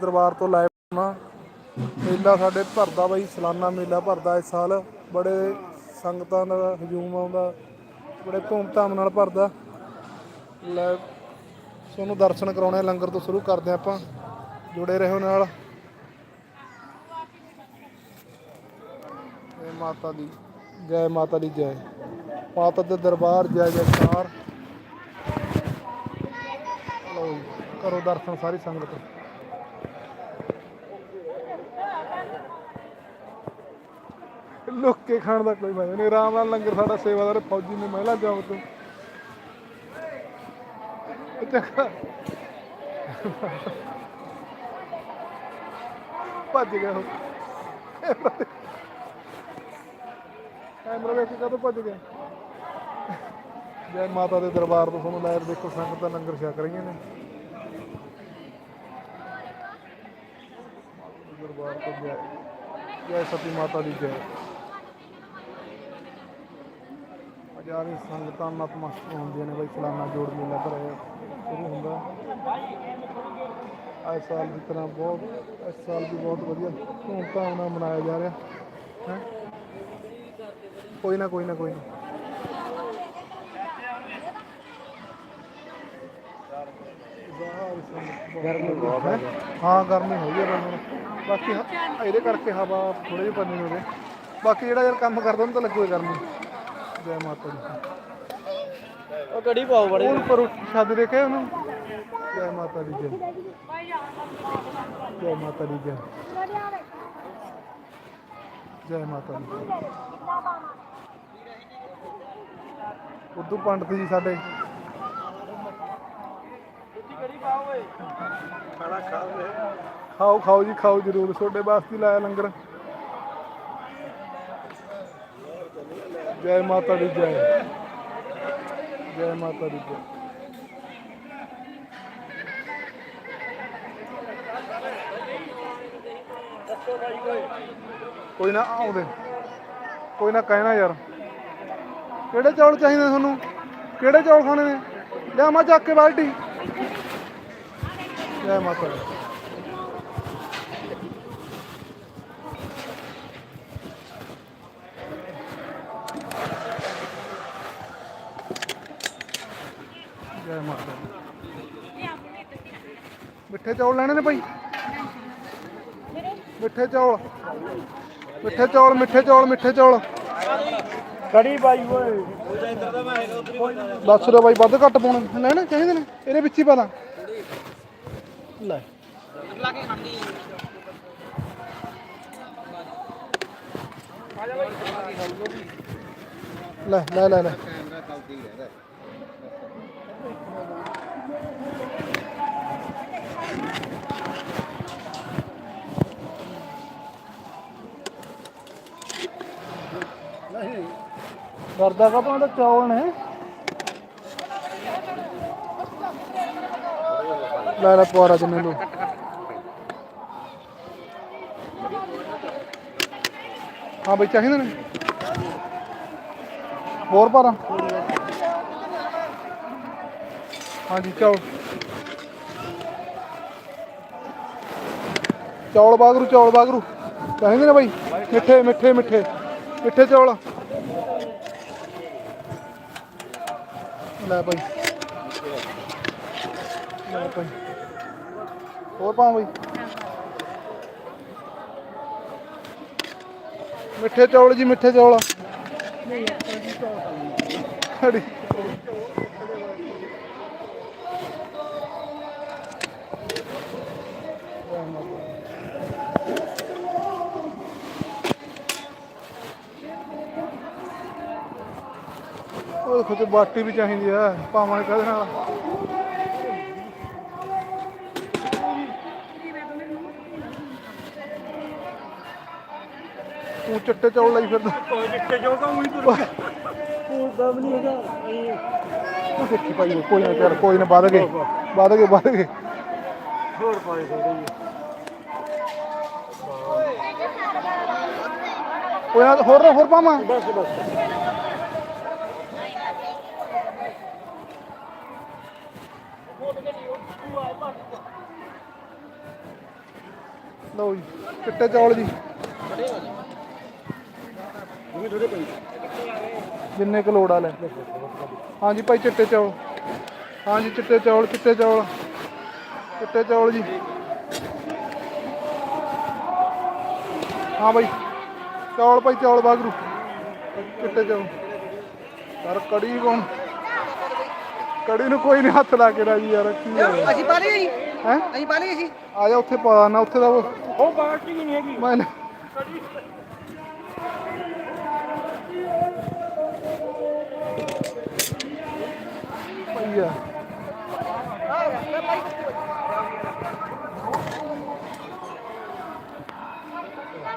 ਦਰਬਾਰ ਤੋਂ ਲਾਈਵ ਨਾ ਮੇਲਾ ਸਾਡੇ ਭਰਦਾ ਬਾਈ, ਸਾਲਾਨਾ ਮੇਲਾ ਭਰਦਾ ਇਸ ਸਾਲ। ਬੜੇ ਸੰਗਤਾਂ ਦਾ ਹਜੂਮ ਆਉਂਦਾ ਬੜੇ ਧੂਮ ਧਾਮ ਨਾਲ ਭਰਦਾ। ਲੈ, ਤੁਹਾਨੂੰ ਦਰਸ਼ਨ ਕਰਾਉਣੇ ਲੰਗਰ ਤੋਂ ਸ਼ੁਰੂ ਕਰਦੇ ਹਾਂ ਆਪਾਂ। ਜੁੜੇ ਰਹੋ ਨਾਲ। ਜੈ ਮਾਤਾ ਦੀ, ਜੈ ਮਾਤਾ ਦੀ ਜੈ। ਮਾਤਾ ਦੇ ਦਰਬਾਰ, ਜੈ ਜੈਕਾਰ। ਲਓ ਕਰੋ ਦਰਸ਼ਨ ਸਾਰੀ ਸੰਗਤ ਲੁੱਕ ਕੇ ਖਾਣ ਦਾ ਕੋਈ ਮਜ਼ਾ ਨਹੀਂ। ਆਰਾਮ ਨਾਲ ਲੰਗਰ ਸਾਡਾ ਸੇਵਾਦਾਰ ਫੌਜੀ ਨੇ ਮਹਿਲਾ ਜਾਬ ਤੋਂ। ਭੱਜ ਗਿਆ ਉਹ। ਕੈਮਰਾ ਵੇਖ ਕੇ ਕਦੋਂ ਭੱਜ ਗਿਆ? ਜੈ ਮਾਤਾ ਦੇ ਦਰਬਾਰ ਤੋਂ ਤੁਹਾਨੂੰ ਲਾਈਵ ਦੇਖੋ, ਸੰਗਤਾਂ ਲੰਗਰ ਛਕ ਰਹੀਆਂ ਨੇ। ਦਰਬਾਰ ਤੋਂ ਜੈ ਜੈ ਸਤੀ ਮਾਤਾ ਦੀ ਜੈ। ਹਜ਼ਾਰਾਂ ਸੰਗਤਾਂ ਨਤਮਸਤਕ ਹੁੰਦੀਆਂ ਨੇ ਬਈ ਸਾਲਾਨਾ ਜੋੜ ਮੇਲਾ ਭਰਿਆ ਸ਼ੁਰੂ ਹੁੰਦਾ। ਇਸ ਸਾਲ ਦੀ ਤਰ੍ਹਾਂ ਬਹੁਤ, ਇਸ ਸਾਲ ਵੀ ਬਹੁਤ ਵਧੀਆ ਧੂਮਧਾਮ ਨਾਲ ਮਨਾਇਆ ਜਾ ਰਿਹਾ। ਹੈ? ਕੋਈ ਨਾ ਕੋਈ ਨਾ ਕੋਈ ਨਾ। ਗਰਮੀ ਬਹੁਤ ਹੈ? ਹਾਂ, ਗਰਮੀ ਹੋਈ ਹੈ ਹੁਣ। ਬਾਕੀ ਇਹਦੇ ਕਰਕੇ ਹਵਾ ਥੋੜੀ ਜਿਹੀ ਪੰਨੀ ਹੋਵੇ ਬਾਕੀ ਜਿਹੜਾ ਯਾਰ ਕੰਮ ਕਰਦਾ ਉਹਨੂੰ ਤਾਂ ਲੱਗੂਗਾ ਗਰਮੀ। ਜੈ ਮਾਤਾ ਦੀ। ਉਹ ਕੜੀ ਪਾਓ ਬੜੇ? ਉਹ ਉੱਪਰ ਛੱਡ ਦੇਖੇ ਉਹਨੂੰ। ਜੈ ਮਾਤਾ ਦੀ ਜੈ। ਜੈ ਮਾਤਾ ਦੀ ਜੈ। ਜੈ ਮਾਤਾ ਦੀ ਉਦੋਂ ਪੰਡਤ ਜੀ ਸਾਡੇ। ਖਾਓ ਖਾਓ ਜੀ ਖਾਓ ਜਰੂਰ। ਤੁਹਾਡੇ ਵਾਸਤੇ ਲਾਇਆ ਲੰਗਰ। ਜੈ ਮਾਤਾ ਦੀ ਜੈ। ਜੈ ਮਾਤਾ ਦੀ ਜੈ। ਕੋਈ ਨਾ ਆਉਂਦੇ। ਕੋਈ ਨਾ ਕਹਿਣਾ ਯਾਰ। ਕਿਹੜੇ ਚੌਲ ਚਾਹੀਦੇ ਤੁਹਾਨੂੰ? ਕਿਹੜੇ ਚੌਲ ਖਾਣੇ ਨੇ? ਲਿਆਵਾਂ ਚੱਕ ਕੇ ਬਾਲਟੀ। ਜੈ ਮਾਤਾ ਦੀ ਜੈ ਮਾਤਾ ਦੀ ਮਿੱਠੇ ਚੌਲ ਲੈਣੇ ਨੇ ਭਾਈ? ਮਿੱਠੇ ਚੌਲ। ਮਿੱਠੇ ਚੌਲ ਮਿੱਠੇ ਚੌਲ ਮਿੱਠੇ ਚੌਲ। ਕੜੀ ਪਾਈ ਓਏ। ਦੱਸ ਦਿਓ ਬਾਈ ਵੱਧ ਘੱਟ ਪਾਉਣੇ। ਲੈਣੇ ਚਾਹੀਦੇ ਨੇ। ਇਹਦੇ ਵਿੱਚ ਹੀ ਪਾ ਦਾਂ। ਲੈ। ਲੈ ਲੈ ਲੈ ਲੈ। ਕਰਦਾ ਕਾ ਪਾਉਂਦਾ ਚੌਲ ਨੇ। ਲੈ ਲੈ ਪਵਾਰਾ ਜਿੰਨੇ ਨੂੰ ਹਾਂ ਬਈ, ਚਾਹੀਦੇ ਨੇ? ਹੋਰ ਪਾਰਾ ਹਾਂਜੀ, ਚੌਲ। ਚੌਲ ਬਾਗਰੂ ਚੌਲ ਬਾਗਰੂ। ਚਾਹੀਦੇ ਨੇ ਬਾਈ? ਮਿੱਠੇ ਮਿੱਠੇ ਮਿੱਠੇ। ਮਿੱਠੇ ਚੌਲ। ਲੈ ਬਾਈ ਲੈ ਭਾਈ। ਹੋਰ ਪਾਵਾਂ ਬਈ। ਮਿੱਠੇ ਚੌਲ ਜੀ ਮਿੱਠੇ ਚੌਲ। ਖੜੀ ਉਹ ਖੁਦ ਬਾਟੀ ਵੀ ਚਾਹੀਦੀ ਆ, ਭਾਵਾਂ ਕਦੇ ਨਾਲ? ਤੂੰ ਚਿੱਟੇ ਚੌਲ ਲਈ ਫਿਰਦਾ। ਕੋਈ ਕਿੱਥੇ ਜੋ ਕੰਮ ਹੀ ਤੁਰ ਉਹ ਦਮ ਨਹੀਂ ਹੈਗਾ ਦੇਖੀ ਭਾਈ, ਕੋਈ ਨਾ ਯਾਰ ਕੋਈ ਨਾ ਵੱਧ ਗਏ ਵੱਧ ਗਏ ਵੱਧ ਗਏ। ਹੋਰ ਪਾਏ ਥੋੜੇ ਜਿਹੇ ਕੋਈ ਹੋਰ ਨਾ, ਹੋਰ ਪਾਵਾਂ ਬਸ ਬਸ ਲਓ ਜੀ, ਚਿੱਟੇ ਚੌਲ ਜੀ। ਜਿੰਨੇ ਕੁ ਲੋੜ ਆ ਲੈ। ਹਾਂਜੀ ਭਾਈ, ਚਿੱਟੇ ਚੌਲ। ਹਾਂਜੀ, ਚਿੱਟੇ ਚੌਲ ਚਿੱਟੇ ਚੌਲ। ਚਿੱਟੇ ਚੌਲ ਜੀ। ਹਾਂ ਭਾਈ, ਚੌਲ ਭਾਈ, ਚੌਲ ਬਾਗਰੂ। ਚਿੱਟੇ ਚੌਲ। ਯਾਰ ਕੜੀ ਕੌਣ? ਕੜੀ ਨੂੰ ਕੋਈ ਨਹੀਂ ਹੱਥ ਲਾ ਕੇ ਰਾਜੀ ਯਾਰ, ਕੀ ਅਸੀਂ ਪਾ ਲਈਏ ਹੈ? ਅਸੀਂ ਪਾ ਲਈਏ ਜੀ। ਆ ਜਾ ਉੱਥੇ ਪਾ ਨਾ ਉੱਥੇ ਦਾ ਉਹ ਬਾਲਟੀ ਨਹੀਂ ਹੈਗੀ। ਮੈਂ ਭਈਆ।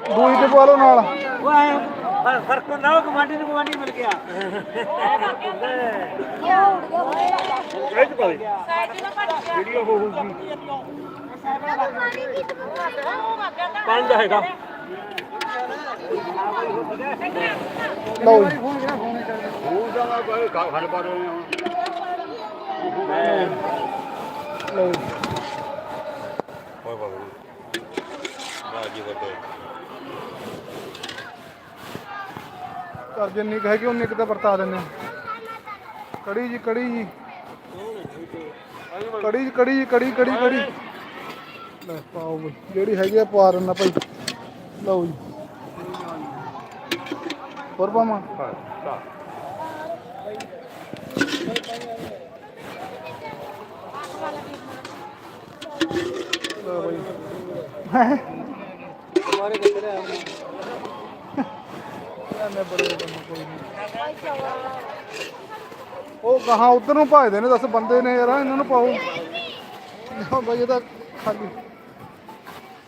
ਦੂਈ ਤੇ ਪਾ ਲਓ ਨਾਲ। ਉਹ ਆਏ ਫ਼ਰਕ ਨਾ ਉਹ ਕਮਾਂਡੀ ਨੂੰ ਕਮਾਂਡੀ ਮਿਲ ਗਿਆ ਇਹ ਚ ਪਾਵੇ ਵੀਡੀਓ ਹੋਊਗੀ ਪੰਜ ਦਾ ਹੈਗਾ ਲਓ ਜੀ ਉਹ ਦਾ ਮੈਂ ਕੋਈ ਹਰ ਬਾਰ ਲਓ ਜੀ Ôi bà ਘਰ ਜਿੰਨੀ ਕੁ ਹੈਗੀ ਉਨੀ ਕੁ ਤਾਂ ਵਰਤਾ ਦਿੰਦੇ ਆ। ਕੜੀ ਜੀ ਕੜੀ ਜੀ। ਕੜੀ ਜੀ ਕੜੀ ਜੀ, ਕੜੀ ਕੜੀ ਕੜੀ। ਲੈ ਪਾਓ ਬਈ ਜਿਹੜੀ ਹੈਗੀ ਆ ਪਾ ਦਿੰਦਾ ਭਾਈ। ਲਓ ਜੀ। ਹੋਰ ਪਾਵਾਂ ਲਓ ਬਈ ਬੜੇ ਕੋਈ ਨਹੀਂ। ਉਹ ਗਾਹਾਂ ਉਧਰ ਨੂੰ ਭਜਦੇ ਨੇ ਦੱਸ ਬੰਦੇ ਨੇ ਯਾਰ ਇਹਨਾਂ ਨੂੰ ਪਾਓ। ਨਾ ਬਈ ਇਹ ਤਾਂ ਖਾਲੀ।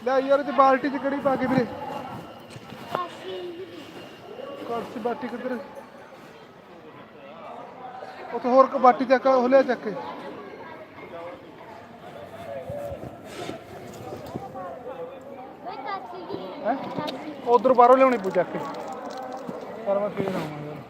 ਲੈ ਯਾਰ 'ਚ ਬਾਲਟੀ ਚ ਕਿਹੜੀ ਪਾ ਕੇ ਵੀਰੇ? ਕੜਛੀ ਬਾਟੀ ਕਿੱਧਰ? ਉੱਥੇ ਹੋਰ ਕ ਬਾਟੀ ਚੱਕ ਉਹ ਲਿਆ ਚੱਕ ਕੇ। ਉਧਰ ਬਾਹਰੋਂ ਲਿਆਉਣੀ ਪੂ ਚੱਕ ਕੇ। ਪਰ ਮੈਂ ਫੇਰ ਆਵਾਂ ਯਾਰ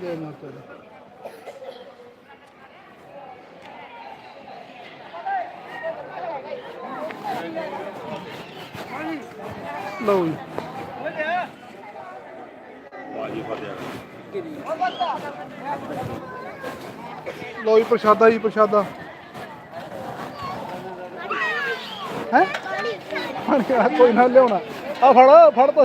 ਜੈ ਮਾਤਾ ਦੀ ਲਓ ਜੀ। ਲਓ ਜੀ ਪ੍ਰਸ਼ਾਦਾ ਜੀ, ਪ੍ਰਸ਼ਾਦਾ। ਹੈ? ਪਾਣੀ ਵਾਲਾ ਕੋਈ ਨਾ ਲਿਆਉਣਾ। ਆ ਫੜ ਫੜ ਤਾ।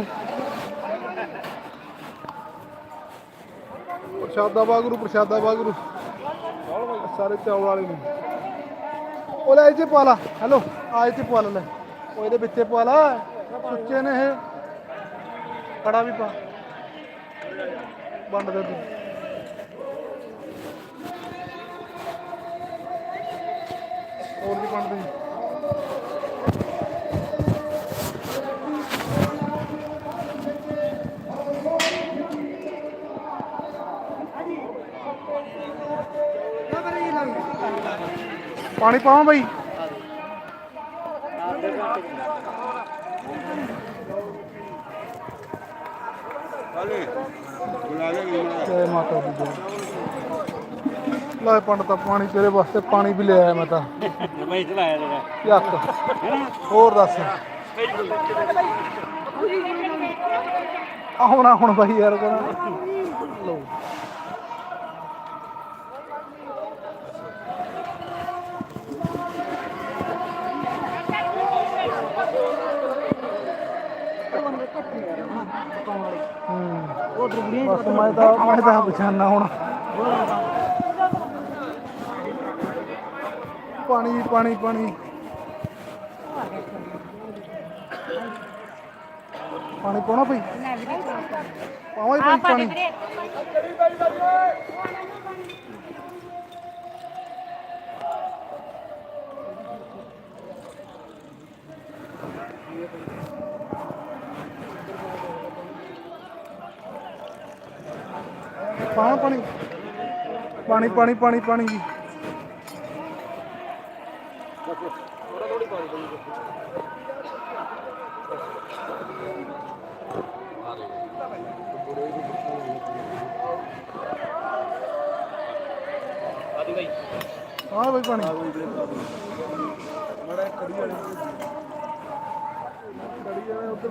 ਪ੍ਰਸ਼ਾਦਾ ਵਾਗਰੂ ਪ੍ਰਸ਼ਾਦਾ ਵਾਗਰੂ ਸਾਰੇ ਚੌਲ ਵਾਲੇ ਨੇ। ਉਹ ਲੈ ਇਹ 'ਚ ਪਾ ਲਾ। ਹੈਲੋ, ਆ ਇੱਥੇ 'ਚ ਲੈ ਉਹ ਇਹਦੇ ਵਿੱਚੇ ਪਾ ਲਾ। ਸੁੱਚੇ ਨੇ ਇਹ। ਕੜਾ ਵੀ ਪਾ। ਵੰਡ ਦੇ ਵੰਡ ਦੇ। ਪਾਣੀ ਪਾਵਾਂ ਬਾਈ। ni mana? ਜੈ ਮਾਤਾ ਦੀ ਲੈ ਪੰਡਤਾ ਪਾਣੀ ਤੇਰੇ ਵਾਸਤੇ ਪਾਣੀ ਵੀ ਲਿਆਇਆ ਮੈਂ ਤਾਂ। ਮੈਂ ਚਲਾਇਆ ਜਰਾ ਯੱਕ ਹੋਰ ਦੱਸ। ਆਉਣਾ ਹੁਣ ਬਾਈ ਯਾਰ ਕਹਿੰਦਾ ਲਓ ਹੂੰ। ਬਸ ਮੈਂ ਤਾਂ ਮੈਂ ਤਾਂ ਪਛਾਣਾ ਹੁਣ। ਪਾਣੀ ਪਾਣੀ ਪਾਣੀ। ਪਾਣੀ ਪਾਉਣਾ ਭਈ? ਪਾਵਾਂ ਹੀ ਪਾਣੀ ਪਾਵਾਂ ਪਾਣੀ? ਪਾਣੀ ਪਾਣੀ ਪਾਣੀ ਪਾਣੀ ਜੀ। ਥੋੜਾ ਥੋੜੀ ਪਾ ਦੇ ਆਦੀ ਆ ਬਈ ਪਾਣੀ। ਮੜਾ ਕੜੀ ਵਾਲੀ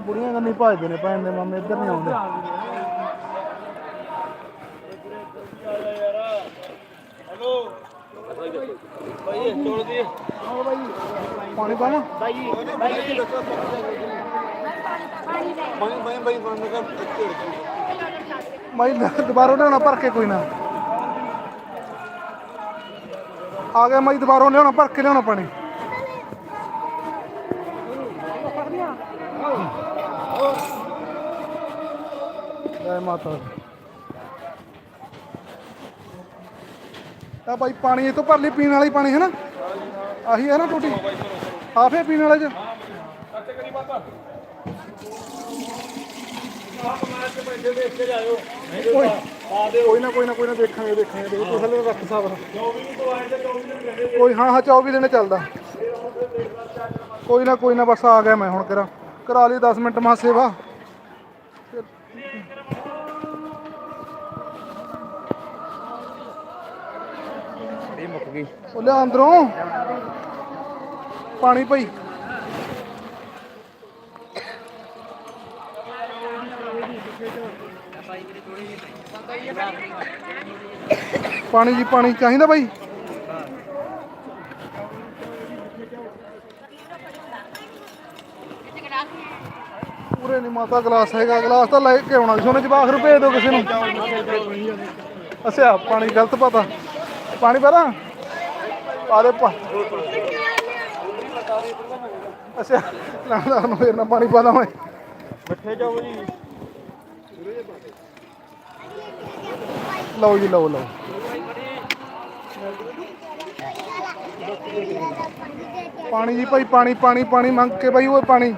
ਬੁੜੀਆਂ ਕੰਨੀ ਭਜਦੇ ਨੇ ਭੈਣ ਦੇ ਮਾਮੇ, ਇੱਧਰ ਨਹੀਂ ਆਉਂਦੇ। ਭਾਈ ਚੋਲ ਦੀ। ਆਓ ਬਾਈ ਪਾਣੀ ਪਾਣਾ? ਭਾਈ ਭਾਈ ਬਾਈ ਬਾਈ ਬਾਈ ਮੈਂ ਕਿਹਾ ਮਾਈ ਦੁਬਾਰਾ ਲਿਆਉਣਾ ਭਰ ਕੇ ਕੋਈ ਨਾ। ਆ ਗਿਆ ਮਾਈ ਦੁਬਾਰਾ ਲਿਆਉਣਾ ਭਰ ਕੇ ਲਿਆਉਣਾ ਪਾਣੀ। ਜੈ ਮਾਤਾ ਦੀ। ਆ ਭਾਈ ਪਾਣੀ ਇਹ ਤੋਂ ਭਰ ਲਈ ਪੀਣ ਵਾਲੀ ਪਾਣੀ ਹੈ ਨਾ ਆਹੀ ਹੈ ਨਾ ਟੂਟੀ? ਆਫੇ ਪੀਣ ਵਾਲੇ ਚ। ਕੋਈ ਕੋਈ ਨਾ ਕੋਈ ਨਾ ਕੋਈ ਨਾ, ਦੇਖਾਂਗੇ ਦੇਖਾਂਗੇ ਦੇਖੋ ਤੂੰ ਹਲੇ ਰੱਖ ਸਾਬਰ। ਕੋਈ, ਹਾਂ ਹਾਂ 24 ਦਿਨ ਚੱਲਦਾ। ਕੋਈ ਨਾ ਕੋਈ ਨਾ, ਬਸ ਆ ਗਿਆ ਮੈਂ ਹੁਣ ਕਰਾ। ਕਰਾ ਲਈ 10 ਮਿੰਟ ਮਾ ਸੇਵਾ। ਉਹ ਲਿਆ ਅੰਦਰੋਂ। ਪਾਣੀ ਪਈ। ਪਾਣੀ ਜੀ, ਪਾਣੀ ਚਾਹੀਦਾ ਬਾਈ? ਪੂਰੇ ਨਹੀਂ ਮਾਤਾ, ਗਲਾਸ ਹੈਗਾ। ਗਲਾਸ ਤਾਂ ਲੈ ਕੇ ਆਉਣਾ ਸੀ ਉਹਨੇ ਜਵਾਖ ਨੂੰ ਭੇਜ ਦਿਓ ਕਿਸੇ ਨੂੰ। ਅੱਛਾ, ਪਾਣੀ ਗਲਤ ਪਤਾ। ਪਾਣੀ ਪਤਾ ਦੇ ਪਾ ਅੱਛਾ ਲਾਉਂਦਾ ਨੂੰ ਫੇਰ ਨਾ ਪਾਣੀ ਪਾਦਾ ਮੈਂ ਮਿੱਠੇ ਜਾਓ ਜੀ ਲਓ ਜੀ ਲਓ ਲਓ ਪਾਣੀ ਜੀ ਭਾਈ ਪਾਣੀ ਪਾਣੀ ਪਾਣੀ ਮੰਗ ਕੇ ਭਾਈ ਉਹ ਪਾਣੀ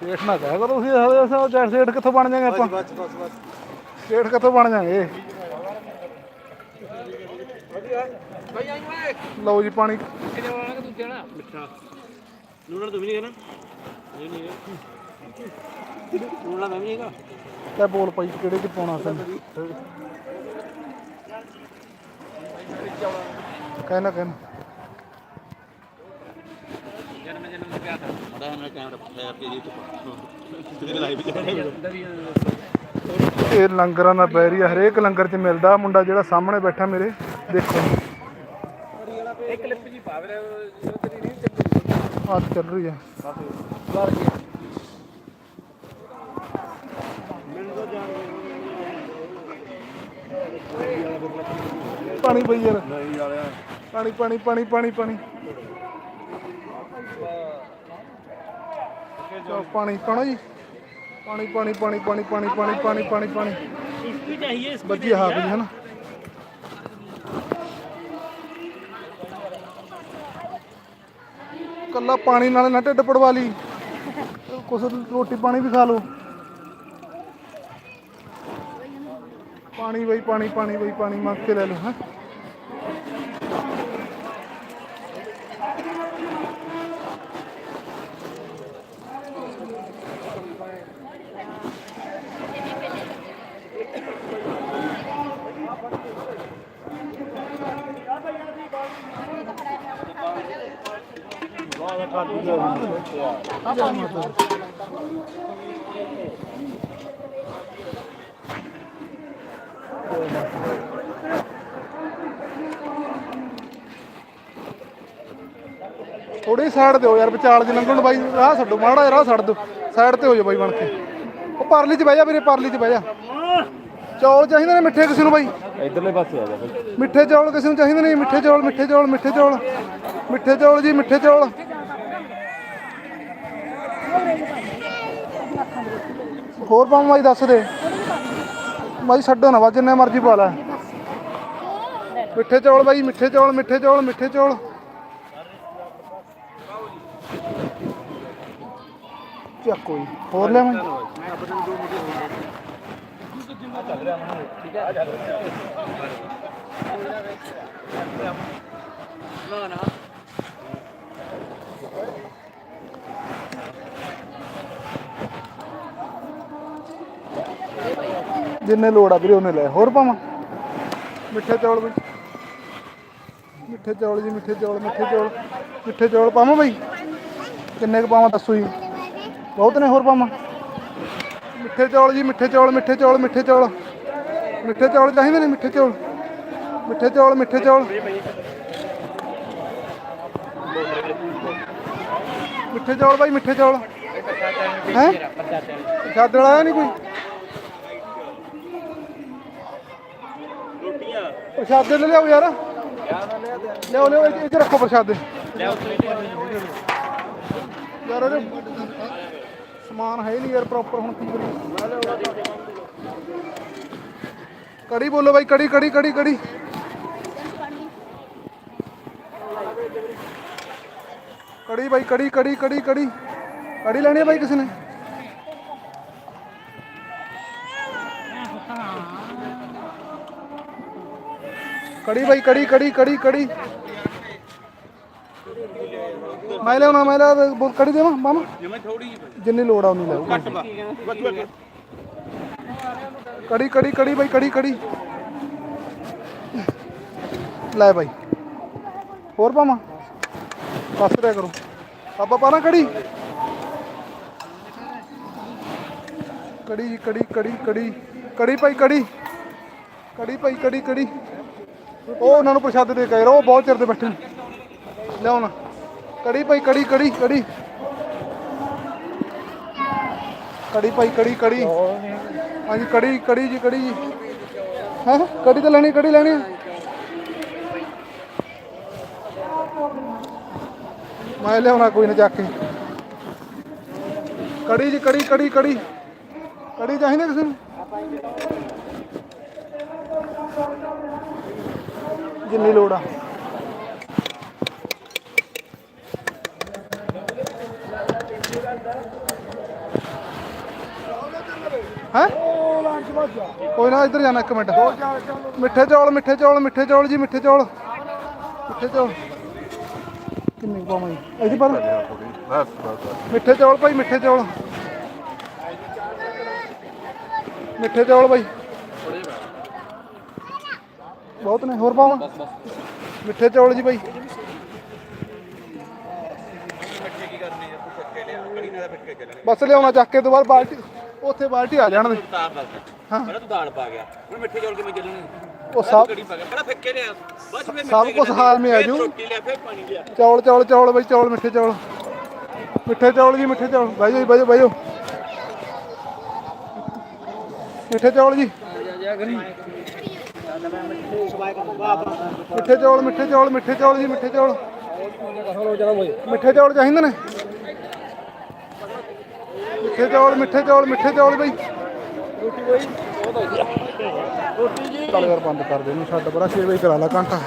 ਸੇਠ ਨਾ ਕਹਿ ਕਰੋ ਤੁਸੀਂ ਸਾਰੇ ਸਾਰੇ ਜੈਟ ਸੇਠ ਕਿੱਥੋਂ ਬਣ ਜਾਗੇ ਆਪਾਂ? ਬਸ ਬਸ ਬਸ ਸੇਠ ਕਿੱਥੋਂ ਬਣ ਜਾਗੇ? ਲਓ ਜੀ ਪਾਣੀ। ਨੂਣਾ ਤੂੰ ਵੀ ਨਹੀਂ ਖਾਣਾ ਨਹੀਂ ਨਹੀਂ ਨੂਣਾ ਮੈਂ ਵੀ ਨਹੀਂ ਹੈਗਾ ਤੇ ਬੋਲ ਭਾਈ ਕਿਹੜੇ ਚ ਪਾਉਣਾ ਸੀ? ਕਹਿਣਾ ਕਹਿਣਾ ਮੜਾ ਨਾ ਕੈਮਰਾ ਫੇਰ ਕੇ ਜੀ ਤੂੰ ਤੇ ਲਾਈਵ ਇਹ ਲੰਗਰਾਂ ਦਾ ਬੈਰੀ ਹਰੇਕ ਲੰਗਰ 'ਚ ਮਿਲਦਾ ਮੁੰਡਾ ਜਿਹੜਾ ਸਾਹਮਣੇ ਬੈਠਾ ਮੇਰੇ, ਦੇਖੋ। ਇੱਕ ਕਲਿੱਪ ਜੀ ਪਾਵਰੇ ਤੇਰੀ ਰੀਲ ਆ ਚੱਲ ਰਹੀ ਆ। ਪਾਣੀ ਪਈ ਯਾਰ। ਨਹੀਂ ਵਾਲਿਆ ਪਾਣੀ ਪਾਣੀ ਪਾਣੀ ਪਾਣੀ ਪਾਣੀ। ਚਲੋ ਪਾਣੀ ਪਾਣਾ ਜੀ ਪਾਣੀ ਪਾਣੀ ਪਾਣੀ ਪਾਣੀ ਪਾਣੀ ਪਾਣੀ ਪਾਣੀ ਪਾਣੀ ਪਾਣੀ इसकी चाहिए इसकी ਬੱਜੀ ਹਾਕ ਜੀ ਹਨਾ ਕੱਲਾ ਪਾਣੀ ਨਾਲ ਨਾ ਢਿੱਡ ਪੜਵਾ ਲਈ ਕੁਛ ਰੋਟੀ ਪਾਣੀ ਵੀ ਖਾ ਲਓ ਪਾਣੀ ਬਈ ਪਾਣੀ ਪਾਣੀ ਬਈ ਪਾਣੀ ਮੰਗ ਕੇ ਲੈ ਲਓ ਹੈ ਥੋੜੀ ਸਾਈਡ ਦਿਓ ਯਾਰ ਵਿਚਾਲ ਚ ਲੰਘਣ ਨੂੰ ਬਾਈ ਰਾਹ ਛੱਡੋ ਮਾੜਾ ਜਿਹਾ ਰਾਹ ਛੱਡ ਦਿਓ। ਸਾਈਡ ਤੇ ਹੋ ਜਾ ਬਾਈ ਬਣ ਕੇ। ਉਹ ਪਰਲੀ ਚ ਬਹਿ ਜਾ ਵੀਰੇ ਪਰਲੀ ਚ ਬਹਿ ਜਾ। ਚੌਲ ਚਾਹੀਦੇ ਨੇ ਮਿੱਠੇ ਕਿਸੇ ਨੂੰ ਬਾਈ? ਇਧਰਲੇ ਪਾਸੇ ਆ ਜਾ ਮਿੱਠੇ ਚੌਲ ਕਿਸੇ ਨੂੰ ਚਾਹੀਦੇ ਨੇ? ਮਿੱਠੇ ਚੌਲ ਮਿੱਠੇ ਚੌਲ ਮਿੱਠੇ ਚੌਲ। ਮਿੱਠੇ ਚੌਲ ਜੀ ਮਿੱਠੇ ਚੌਲ। ਹੋਰ ਪਾਵਾਂ ਬਾਈ ਦੱਸ ਦੇ। ਬਾਈ ਛੱਡੋ ਨਾ ਵਾ ਜਿੰਨੇ ਮਰਜ਼ੀ ਪਾ ਲੈ। ਮਿੱਠੇ ਚੌਲ ਬਾਈ, ਮਿੱਠੇ ਚੌਲ ਮਿੱਠੇ ਚੌਲ ਮਿੱਠੇ ਚੌਲ। ਚੱਕ ਕੋਈ, ਹੋਰ ਲੈ ਮੈਂ ਨਾ ਨਾ ਜਿੰਨੇ ਲੋੜ ਆ ਵੀਰੇ, ਉਹਨੇ ਲੈ। ਹੋਰ ਪਾਵਾਂ ਮਿੱਠੇ ਚੌਲ ਬਈ ਮਿੱਠੇ ਚੌਲ ਜੀ, ਮਿੱਠੇ ਚੌਲ ਮਿੱਠੇ ਚੌਲ। ਮਿੱਠੇ ਚੌਲ ਪਾਵਾਂ ਬਈ? ਕਿੰਨੇ ਕੁ ਪਾਵਾਂ ਦੱਸੋ ਜੀ? ਬਹੁਤ ਨੇ ਹੋਰ ਪਾਵਾਂ? ਮਿੱਠੇ ਚੌਲ ਜੀ, ਮਿੱਠੇ ਚੌਲ ਮਿੱਠੇ ਚੌਲ ਮਿੱਠੇ ਚੌਲ। ਮਿੱਠੇ ਚੌਲ ਚਾਹੀਦੇ ਨੇ ਮਿੱਠੇ ਚੌਲ? ਮਿੱਠੇ ਚੌਲ ਮਿੱਠੇ ਚੌਲ। ਮਿੱਠੇ ਚੌਲ ਬਾਈ, ਮਿੱਠੇ ਚੌਲ। ਹੈ? ਪ੍ਰਸ਼ਾਦ ਆਇਆ ਨਹੀਂ ਕੋਈ? ਪ੍ਰਸ਼ਾਦੇ ਲੈ ਲਿਆਓ ਯਾਰ। ਲਿਆਓ ਲਿਆਓ ਇਹ 'ਚ ਰੱਖੋ ਪ੍ਰਸ਼ਾਦੇ। ਯਾਰ ਇਹਦੇ ਸਮਾਨ ਹੈ ਨਹੀਂ ਯਾਰ ਪ੍ਰੋਪਰ ਹੁਣ ਕੀ ਕਰੀਏ। ਕੜੀ ਬੋਲੋ ਬਾਈ, ਕੜੀ ਕੜੀ ਕੜੀ ਕੜੀ। ਕੜੀ ਬਾਈ, ਕੜੀ ਕੜੀ ਕੜੀ ਕੜੀ। ਕੜੀ ਲੈਣੀ ਹੈ ਬਾਈ ਕਿਸੇ ਨੇ? ਕੜੀ ਬਾਈ ਕੜੀ ਕੜੀ ਕੜੀ ਕੜੀ। ਮੈਂ ਲਿਆਉਣਾ ਮੈਂ ਲਿਆ ਬੋਲ ਕੜੀ ਦੇਵਾਂ ਮਾਮਾ? ਜਿਵੇਂ ਥੋੜੀ ਜਿੰਨੀ ਲੋੜ ਆ ਉਨੀ ਲੈ ਘੱਟ ਵਾ ਕੜੀ ਕੜੀ ਕੜੀ ਬਾਈ ਕੜੀ ਕੜੀ। ਲੈ ਬਾਈ। ਹੋਰ ਪਾਵਾਂ ਪਾਸ ਰਿਆ ਕਰੋ। ਆਪਾਂ ਪਾਣਾ ਕੜੀ ਕੜੀ ਕੜੀ ਕੜੀ ਕੜੀ। ਕੜੀ ਭਾਈ ਕੜੀ। ਕੜੀ ਭਾਈ ਕੜੀ ਕੜੀ। ਉਹ ਉਹਨਾਂ ਨੂੰ ਪ੍ਰਸ਼ਾਦ ਦੇ ਕੇ ਉਹ ਬਹੁਤ ਚਿਰ ਦੇ ਬੈਠੇ ਨੇ। ਲਿਆਉਣਾ ਕੜੀ ਭਾਈ, ਕੜੀ ਕੜੀ ਕੜੀ। ਕੜੀ ਭਾਈ, ਕੜੀ ਕੜੀ। ਹਾਂਜੀ, ਕੜੀ ਕੜੀ ਜੀ ਕੜੀ ਜੀ। ਹੈ, ਕੜੀ ਤਾਂ ਲੈਣੀ, ਕੜੀ ਲੈਣੀ। ਮੈਂ ਲਿਆਉਣਾ ਕੋਈ ਨਾ ਚੱਕ ਕੇ। ਕੜੀ ਜੀ, ਕੜੀ ਕੜੀ ਕੜੀ। ਕੜੀ ਚਾਹੀਦੀ ਕਿਸੇ ਨੂੰ? ਜਿੰਨੀ ਲੋੜ ਆ। ਹੈ? ਕੋਈ ਨਾ, ਇੱਧਰ ਜਾਣਾ ਇੱਕ ਮਿੰਟ। ਮਿੱਠੇ ਚੌਲ ਮਿੱਠੇ ਚੌਲ ਮਿੱਠੇ ਚੌਲ ਜੀ, ਮਿੱਠੇ ਚੌਲ। ਮਿੱਠੇ ਚੌਲ। ਕਿੰਨੇ ਪਾਵਾਂ ਜੀ? ਇਹਦੀ ਪਰ ਮਿੱਠੇ ਚੌਲ ਭਾਈ, ਮਿੱਠੇ ਚੌਲ। ਮਿੱਠੇ ਚੌਲ ਭਾਈ। ਬਹੁਤ ਨੇ, ਹੋਰ ਪਾਵਾਂ? ਮਿੱਠੇ ਚੌਲ ਜੀ ਬਾਈ। ਬਸ ਲਿਆਉਣਾ, ਚੱਕ ਕੇ ਦੁਬਾਰਾ ਬਾਲਟੀ, ਉੱਥੇ ਬਾਲਟੀ ਆ ਜਾਣ ਦੇ। ਤਾਰ ਦੱਸ ਪਹਿਲਾਂ ਤੂੰ ਦਾਲ ਪਾ ਗਿਆ ਹੁਣ ਮਿੱਠੇ ਚੌਲ ਕਿਵੇਂ ਚੱਲਣੇ ਉਹ ਸਭ ਕੜੀ ਪਾ ਗਿਆ ਪਹਿਲਾਂ ਫਿੱਕੇ ਲਿਆ ਬਸ ਫਿਰ ਸਭ ਕੁਛ ਹਾਲ ਮੇ ਆ ਜੂ। ਰੋਟੀ ਲਿਆ ਫਿਰ ਪਾਣੀ ਲਿਆ ਚੌਲ ਚੌਲ ਚੌਲ ਬਈ, ਚੌਲ, ਮਿੱਠੇ ਚੌਲ। ਮਿੱਠੇ ਚੌਲ ਜੀ, ਮਿੱਠੇ ਚੌਲ। ਬਾਈ ਜੀ, ਬਾਈ ਬਾਈ ਮਿੱਠੇ ਚੌਲ ਜੀ। ਮਿੱਠੇ ਚੌਲ ਮਿੱਠੇ ਚੌਲ ਮਿੱਠੇ ਚੌਲ ਜੀ ਮਿੱਠੇ ਚੌਲ। ਮਿੱਠੇ ਚੌਲ ਚਾਹੀਦੇ ਨੇ। ਮਿੱਠੇ ਚੌਲ ਮਿੱਠੇ ਚੌਲ ਮਿੱਠੇ ਚੌਲ ਬਈ। ਰੋਟੀ ਬਈ ਰੋਟੀ ਜੀ ਚੱਲ ਯਾਰ ਬੰਦ ਕਰ ਦੇ ਇਹਨੂੰ ਛੱਡ ਪਰਾਂ 6 ਵਜੇ ਕਰਾ ਲਾ ਘੰਟਾ।